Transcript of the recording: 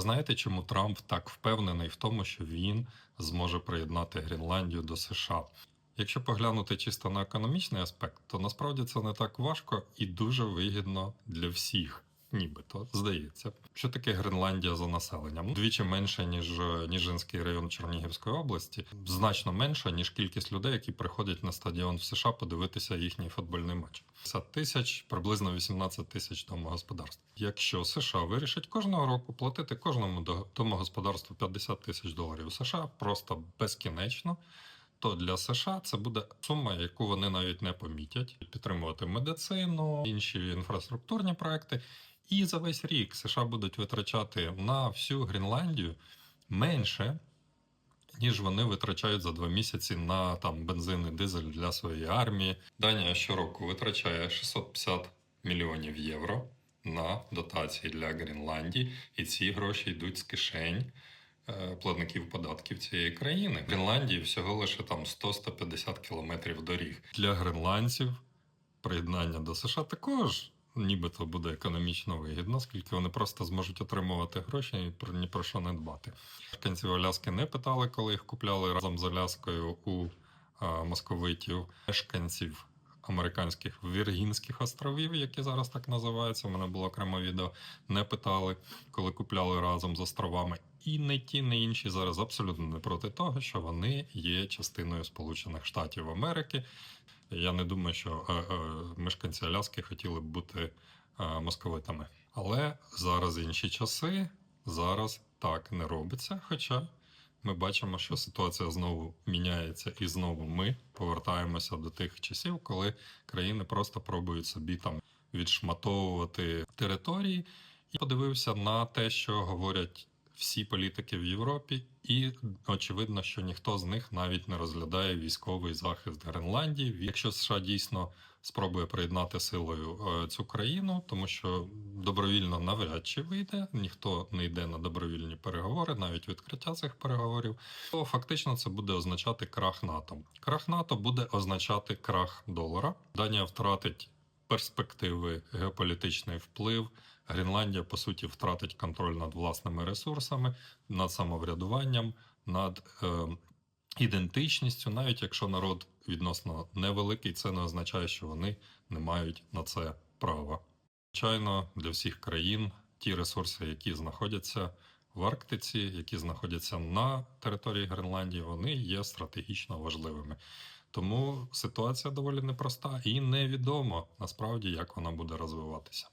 Знаєте, чому Трамп так впевнений в тому, що він зможе приєднати Гренландію до США? Якщо поглянути чисто на економічний аспект, то насправді це не так важко і дуже вигідно для всіх. Нібито здається, що таке Гренландія за населенням? Двічі менше ніж Ніжинський район Чернігівської області, значно менше ніж кількість людей, які приходять на стадіон в США подивитися їхній футбольний матч. 50 тисяч, приблизно 18 тисяч домогосподарств. Якщо США вирішить кожного року платити кожному домогосподарству 50 тисяч доларів США просто безкінечно. То для США це буде сума, яку вони навіть не помітять, підтримувати медицину, інші інфраструктурні проекти. І за весь рік США будуть витрачати на всю Гренландію менше, ніж вони витрачають за два місяці на там бензин і дизель для своєї армії. Данія щороку витрачає 650 мільйонів євро на дотації для Гренландії, і ці гроші йдуть з кишень е, платників податків цієї країни. Гренландії всього лише там 100-150 кілометрів доріг. Для гренландців приєднання до США також нібито буде економічно вигідно, оскільки вони просто зможуть отримувати гроші і про ні про що не дбати. Мешканців Аляски не питали, коли їх купляли разом з Аляскою у е, московитів, мешканців американських Віргінських островів, які зараз так називаються. У мене було окреме відео. Не питали, коли купляли разом з островами. І не ті, не інші зараз абсолютно не проти того, що вони є частиною Сполучених Штатів Америки. Я не думаю, що е, е, мешканці Аляски хотіли б бути е, московитами. Але зараз інші часи, зараз так не робиться. Хоча ми бачимо, що ситуація знову міняється, і знову ми повертаємося до тих часів, коли країни просто пробують собі там відшматовувати території. І подивився на те, що говорять всі політики в Європі, і очевидно, що ніхто з них навіть не розглядає військовий захист Гренландії. Якщо США дійсно спробує приєднати силою е, цю країну, тому що добровільно навряд чи вийде, ніхто не йде на добровільні переговори, навіть відкриття цих переговорів, то фактично це буде означати крах НАТО. Крах НАТО буде означати крах долара. Данія втратить перспективи, геополітичний вплив. Гренландія, по суті, втратить контроль над власними ресурсами, над самоврядуванням, над е, ідентичністю, навіть якщо народ відносно невеликий, це не означає, що вони не мають на це права. Звичайно, для всіх країн ті ресурси, які знаходяться в Арктиці, які знаходяться на території Гренландії, вони є стратегічно важливими. Тому ситуація доволі непроста і невідомо насправді, як вона буде розвиватися.